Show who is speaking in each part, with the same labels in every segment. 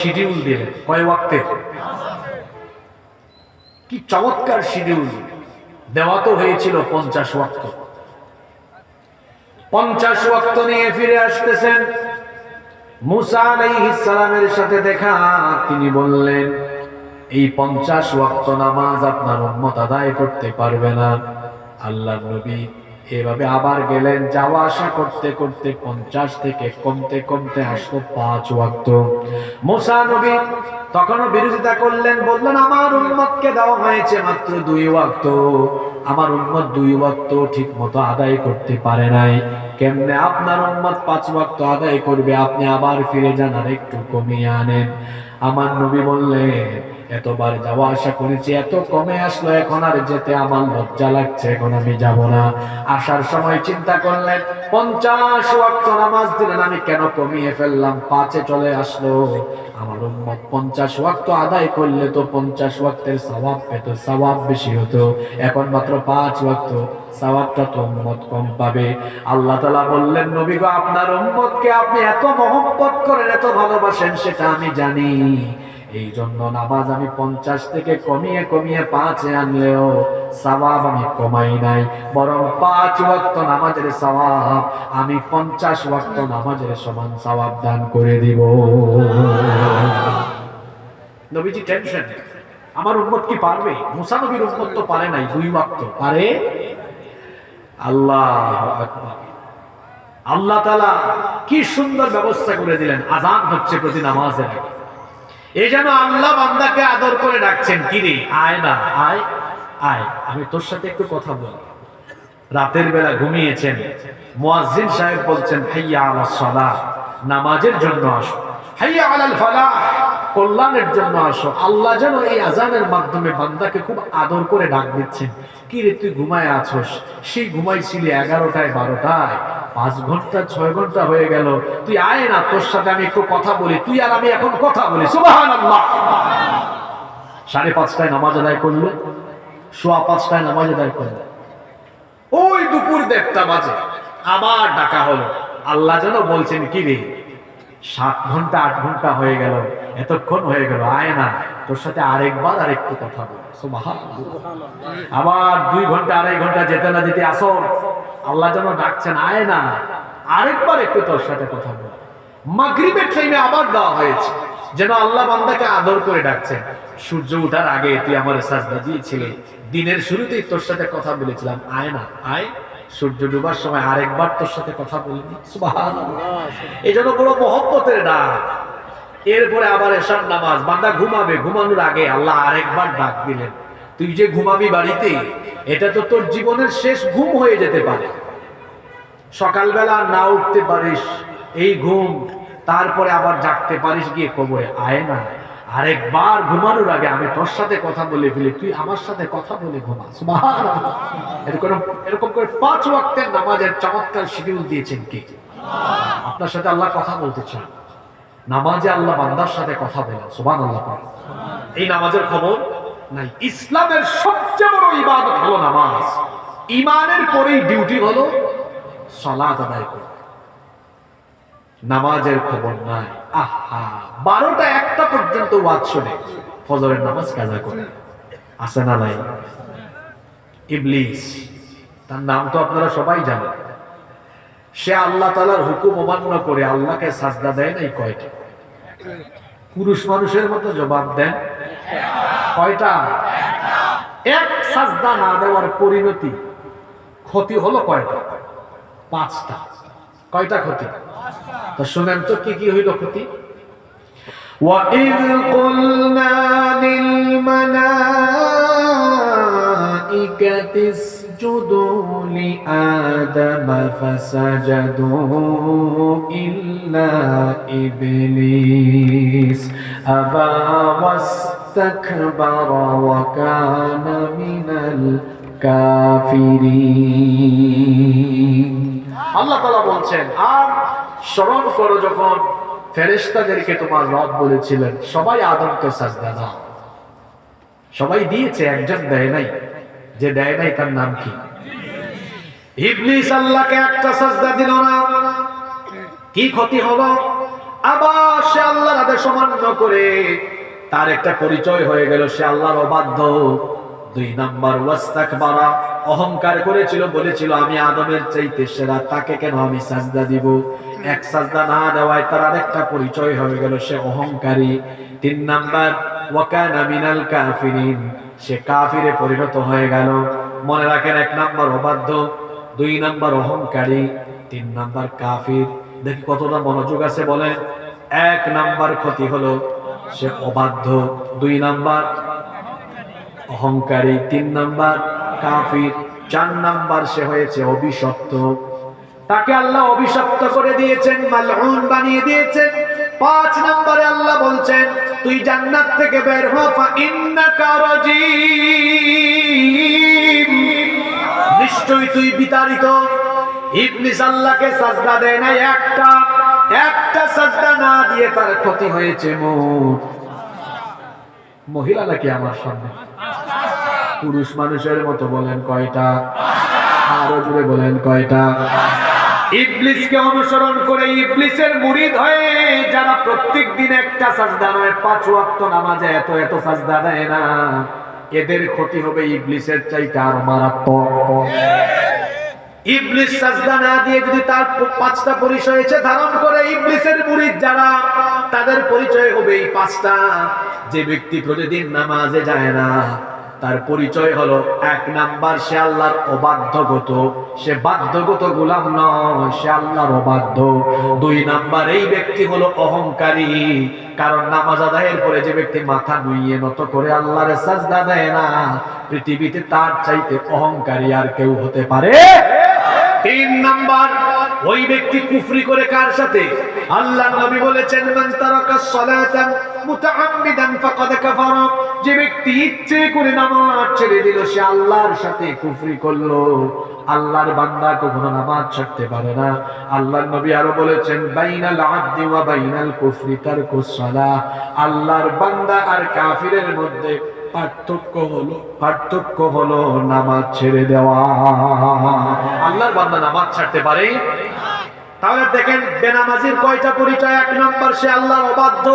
Speaker 1: Schedule দিলেন। কয় ওয়াক্তের কি চমৎকার শিডিউল। দেওয়া তো হয়েছিল পঞ্চাশ ওয়াক্ত। পঞ্চাশ ওয়াক্ত নিয়ে ফিরে আসতেছেন। মুসা সালামের সাথে দেখা, তিনি বললেন, এই পঞ্চাশ ওয়াক্ত নামাজ আপনার উম্মত আদায় করতে পারবে না। আল্লাহ নবী এভাবে আবার গেলেন যাওয়া আসা করতে করতে পঞ্চাশ থেকে কমতে কমতে আসলো পাঁচ ওয়াক্ত। মুসা নবী তখনও বিরোধিতা করলেন, বললেন, আমার উম্মতকে দেওয়া হয়েছে মাত্র দুই ওয়াক্ত। আমার উন্মত দুই ওয়াক্ত ঠিক মতো আদায় করতে পারে নাই। কেমনে আপনার উন্মত পাঁচ ওয়াক্ত আদায় করবে? আপনি আবার ফিরে যান আর একটু কমিয়ে আনেন। আমার নবী বললেন এতবার যাওয়া আসা করেছি, এত কমে আসলো, এখন আর যেতে আমার লজ্জা লাগছে, এখন আমি যাব না। আসার সময় চিন্তা করলেন, পঞ্চাশ ওয়াক্ত নামাজ দিলেন, আমি কেন কমিয়ে ফেললাম, পাঁচে চলে আসলো। আমার উম্মত পঞ্চাশ ওয়াক্ত আদায় করলে তো পঞ্চাশ ওয়াক্তের পেত বেশি হতো। এখন মাত্র পাঁচ ওয়াক্ত, সওয়াবটা তো উম্মত কম পাবে। আল্লাহ তাআলা বললেন, নবী আপনার উম্মতকে আপনি এত মহব্বত করেন, এত ভালোবাসেন, সেটা আমি জানি। এই জন্য নামাজ আমি পঞ্চাশ থেকে কমিয়ে কমিয়ে পাঁচে আনলেও সওয়াব আমি কমাই নাই। বরং পাঁচ ওয়াক্ত নামাজের সওয়াব, আমি পঞ্চাশ ওয়াক্ত নামাজের সমান সওয়াব দান করে দিব। নবীজি টেনশন আমার উম্মত কি পারবে? মুসা নবীর উম্মত তো পারে নাই দুই ওয়াক্ত। পারে? আল্লাহ আল্লাহ তালা কি সুন্দর ব্যবস্থা করে দিলেন। আজান হচ্ছে প্রতি নামাজের আগে। এই যেন আল্লাহ বান্দাকে আদর করে ডাকছেন। কি রে? আয় না আয় আয়। আমি তোর সাথে একটু কথা বল। রাতের বেলা ঘুমিয়েছেন। মুয়াজ্জিন সাহেব বলছেন হাইয়া আলাস সালাহ নামাজের জন্য আসো। হাইয়া আলাল ফালাহ। কল্যাণের জন্য আসো। আল্লাহ যেন এই আজানের মাধ্যমে বান্দাকে খুব আদর করে ডাক দিচ্ছেন কি রে, তুই ঘুমায় আছোস? সেই ঘুমাইছিলি এগারোটায়, বারোটায়। পাঁচ ঘণ্টা, ছয় ঘণ্টা হয়ে গেল। তুই আয় না, তোর সাথে আমি একটু কথা বলি। তুই আর আমি এখন কথা বলি। সাড়ে পাঁচটায় নামাজ আদায় করল? সোয়া পাঁচটায় নামাজ আদায় করল? ওই দুপুর দেড়টা বাজে। আবার ডাকা হলো। আল্লাহ যেন বলছেন, কি রে, সাত ঘণ্টা, আট ঘণ্টা হয়ে গেল। এতক্ষণ হয়ে গেল আয় না তোর সাথে আরেকবার আরেকটু কথা বল। আবার দুই ঘণ্টা আড়াই ঘণ্টা যেতে না যেতে আসো। আল্লাহ যেন ডাকছেন আয় না আরেকবার একটু তোর সাথে কথা বল। মাগরিবের টাইমে আবার দেওয়া হয়েছে যেন আল্লাহ বান্দাকে আদর করে ডাকছেন। সূর্য ওঠার আগে তুই আমার সাজদা দিয়েছিলে দিনের শুরুতেই তোর সাথে কথা বলেছিলাম। আয় না আয় সূর্য ডুবার সময় আরেকবার তোর সাথে কথা বলিনি। সুবহানাল্লাহ। এই জন্য বড় মহব্বতের ডাক এরপরে আবার এসার নামাজ, বান্দা ঘুমাবে, ঘুমানোর আগে আল্লাহ আরেকবার ডাক দিলেন। তুই যে ঘুমাবি বাড়িতে, এটা তো তোর জীবনের শেষ ঘুম হয়ে যেতে পারে। সকালবেলা না উঠতে পারিস, এই ঘুম, তারপরে আবার জাগতে পারিস, গিয়ে কবরে আয় না। আরেকবার ঘুমানোর আগে আমি তোর সাথে কথা বলে ফেলি, তুই আমার সাথে কথা বলে ঘুমা। এরকম এরকম করে পাঁচ ওয়াক্তের নামাজের চমৎকার শিডিউল দিয়েছেন কে? আপনার সাথে আল্লাহ কথা বলতে চান। নামাজে আল্লাহ বান্দার সাথে কথা বলেন সুবান আল্লাহ। এই নামাজের খবর নাই। ইসলামের সবচেয়ে বড় ইবাদত হলো নামাজ। ইমানের পরেই ডিউটি হলো সলাত আদায় করা। নামাজের খবর নাই। আহা, বারোটা একটা পর্যন্ত ওয়াজ শুনে, ফজরের নামাজ কাজা করে। আসে না নাই? ইবলিস, তার নাম তো আপনারা সবাই জানেন। সে আল্লাহ তালার হুকুম অমান্য করে আল্লাহকে সাজদা দেয় নাই কয়টা পুরুষ মানুষের মতো জবাব দেন কয়টা এক সাজদা না দেওয়ার পরিণতি ক্ষতি হলো কয়টা পাঁচটা কয়টা ক্ষতি তো শুনেন তো কি কি হইল ক্ষতি
Speaker 2: وإذ قلنا للملائكة اسجدوا لآدم فسجدوا إلا إبليس أبى واستكبر وكان من الكافرين
Speaker 1: আল্লাহ তালা বলছেন আর স্মরণ করো যখন ফেরেশতাদেরকে তোমার রব বলেছিলেন সবাই আদমকে সাজদা দাও সবাই দিয়েছে একজন দেয় নাই যে দেয় নাই তার নাম কি? ইবলিস আল্লাহকে একটা সাজদা দিল না। কি ক্ষতি আবার সে করে তার একটা পরিচয় হয়ে গেল, সে আল্লাহর অবাধ্য। দুই নাম্বার, ওয়াস্তাকবারা, অহংকার করেছিল, বলেছিল, আমি আদমের চাইতে সেরা, তাকে কেন আমি সাজদা দিব? এক সাজদা না দেওয়ায় তার আরেকটা পরিচয় হয়ে গেল, সে অহংকারী। তিন নাম্বার ওয়াকানা মিনাল কাফিরিন। সে কাফিরে পরিণত হয়ে গেল। মনে রাখেন এক নাম্বার অবাধ্য, দুই নাম্বার অহংকারী, তিন নাম্বার কাফির। দেখি কতটা মনোযোগ আছে বলেন। এক নাম্বার ক্ষতি হলো সে অবাধ্য, দুই নাম্বার অহংকারী, তিন নাম্বার কাফির, চার নাম্বার সে হয়েছে অভিশপ্ত। তাকে আল্লাহ অভিশপ্ত করে দিয়েছেন, মালউন বানিয়ে দিয়েছেন। পাঁচ নম্বরে আল্লাহ বলছেন, তুই জান্নাত থেকে বের হ নিশ্চয়ই তুই বিতাড়িত। ইবলিস আল্লাহকে সাজদা দেয় না একটা। একটা সাজদা না দিয়ে তার ক্ষতি হয়েছে মোট মহিলা নাকি আমার সামনে? পুরুষ মানুষের মতো বলেন কয়টা? আরও জুড়ে বলেন কয়টা? ইবলিসকে অনুসরণ করে ইবলিসের মুরিদ হয়ে যারা প্রত্যেক দিন একটা সাজদা নয়, পাঁচ ওয়াক্ত নামাজে এত এত সাজদা দেয় না। এদের ক্ষতি হবে ইবলিসের চাইতে আরও মারাত্মক। ইবলিস সাজদা না দিয়ে যদি তার পাঁচটা পরিচয় এসে ধারণ করে ইবলিসের মুরিদ যারা, তাদের পরিচয় হবে এই পাঁচটা। যে ব্যক্তি প্রতিদিন নামাজে যায় না তার পরিচয় হলো এক নাম্বার, সে আল্লাহর অবাধ্যগত। সে বাধ্যগত গোলাম নয়, সে আল্লাহর অবাধ্য। দুই নাম্বার, এই ব্যক্তি হলো অহংকারী, কারণ নামাজ আদায়ের পরে যে ব্যক্তি মাথা নুইয়ে নত করে আল্লাহর সাজদা দেয় না, পৃথিবীতে তার চাইতে অহংকারী আর কেউ হতে পারে। তিন নাম্বার, ওই ব্যক্তি কুফরি করে কার সাথে? আল্লাহ নবী বলেছেন, মান তারাকা সালাতান মুতাআম্মিদান ফাকাদ কাফারা। যে ব্যক্তি ইচ্ছে করে নামাজ ছেড়ে দিল, সে আল্লাহর সাথে কুফরি করল। আল্লাহর বান্দা কখনো নামাজ ছাড়তে পারে না। আল্লাহর নবী আরও বলেছেন, বাইনাল আবদি ওয়া বাইনাল কুফরি আল্লাহর বান্দা আর কাফিরের মধ্যে পার্থক্য হলো পার্থক্য হলো নামাজ ছেড়ে দেওয়া। আল্লাহর বান্দা নামাজ ছাড়তে পারে? তাহলে দেখেন, বেনামাজির কয়টা পরিচয়? এক নম্বর, সে আল্লাহর অবাধ্য।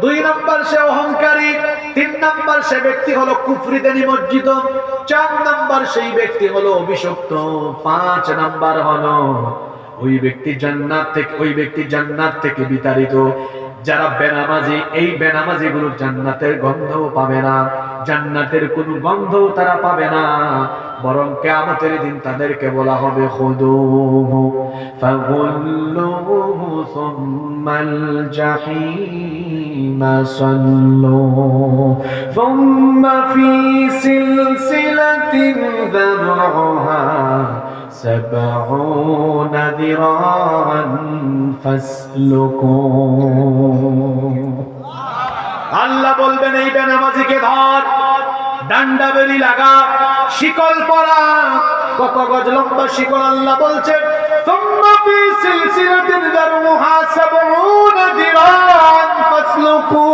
Speaker 1: দুই নাম্বার সে অহংকারী, তিন নাম্বার সে ব্যক্তি হলো কুফরিতে নিমজ্জিত, চার নাম্বার সেই ব্যক্তি হলো অভিশপ্ত, পাঁচ নাম্বার হলো ওই ব্যক্তি জান্নাত থেকে, ওই ব্যক্তি জান্নাত থেকে বিতাড়িত। যারা বেনামাজি, এই বেনামাজি গুলো জান্নাতের গন্ধও পাবে না। জান্নাতের কোনো গন্ধও তারা পাবে না বরং কেয়ামতের দিন তাদেরকে বলা হবে খুদুহু ফাগুল্লুহু সুম্মাল জাহিম সাল্লু সুম্মা ফি সিলসিলাতিন দারউহা سبعون ذراعا فاسلكوه আল্লাহ বলবেন, এই বেনামাজিকে ধর, ডান্ডা বেরি লাগা, শিকল পরা, কত গজ লম্বা শিকল আল্লাহ বলছেন তোমরা ফি সিলসিলাতিন দারুহা 70 দিরান ফাসলুকু।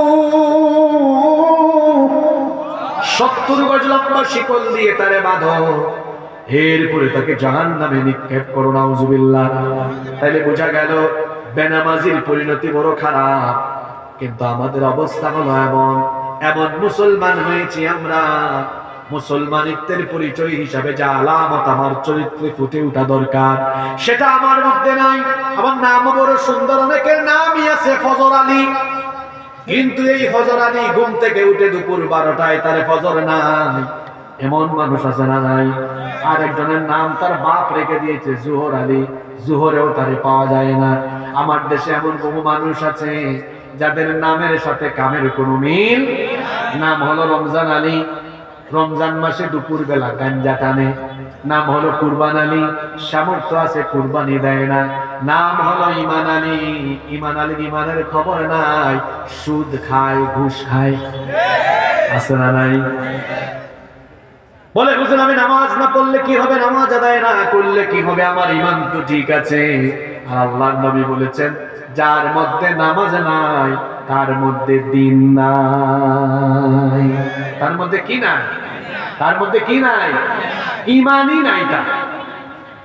Speaker 1: সত্তর গজ লম্বা শিকল দিয়ে তারে বাঁধো। এরপরে তাকে জাহান নামে নিক্ষেপ করো, নাউজুবিল্লাহ। তাহলে বোঝা গেল, বেনামাজির পরিণতি বড় খারাপ। কিন্তু আমাদের অবস্থা হলো এমন। এমন মুসলমান হয়েছি আমরা। মুসলমানিত্বের পরিচয় হিসাবে যা আলামত আমার চরিত্রে ফুটে ওঠা দরকার। সেটা আমার মধ্যে নাই। আমার নাম বড় সুন্দর, অনেকের নামই আছে ফজর আলী। কিন্তু এই ফজর আলী ঘুম থেকে উঠে দুপুর বারোটায় তার ফজর নাই। এমন মানুষ আছে না নাই? আর একজনের নাম তার বাপ রেখে দিয়েছে, জুহর আলী। জুহরেও তারে পাওয়া যায় না। আমার দেশে এমন বহু মানুষ আছে যাদের নামের সাথে কামের কোনো মিল নাম হলো রমজান আলী। রমজান মাসে দুপুর বেলা গাঞ্জা টানে। নাম হলো কুরবান আলী। সামর্থ্য আছে, কুরবানি দেয় না। নাম হলো ইমান আলী। ইমান আলীর ইমানের খবর নাই। সুদ খায়, ঘুষ খায়। আছে না নাই? বলে হুজুর, আমি নামাজ না পড়লে কি হবে? নামাজ আদায় না করলে কি হবে? আমার ইমান তো ঠিক আছে। আর আল্লাহ নবী বলেছেন, যার মধ্যে নামাজ নাই, তার মধ্যে দিন নাই। তার মধ্যে কি নাই? তার মধ্যে কি নাই? ইমানই নাই তার।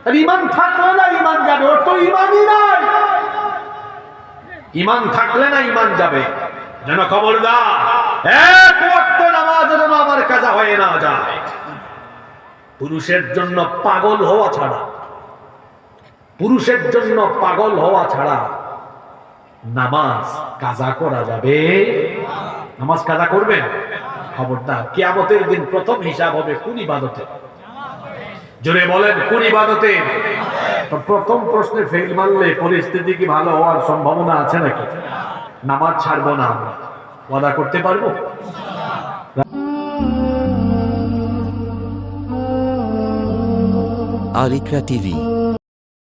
Speaker 1: তার ইমান থাকলে না ইমান যাবে, ওর তো ইমানই নাই। ইমান থাকলে না ইমান যাবে। যেন এক নামাজ যেন আমার কাজা হয়ে না যায়। পুরুষের জন্য পাগল হওয়া ছাড়া পুরুষের জন্য পাগল হওয়া ছাড়া নামাজ কাজা করা যাবে? নামাজ কাজা করবেন? খবরদার, কিয়ামতের দিন প্রথম হিসাব হবে কোন ইবাদতে? জোরে বলেন, কোন ইবাদতে? প্রথম প্রশ্নে ফেল মারলে পরিস্থিতি কি ভালো হওয়ার সম্ভাবনা আছে নাকি? নামাজ ছাড়বো না আমরা। ওয়াদা করতে পারব?
Speaker 3: আর ইকরা টিভি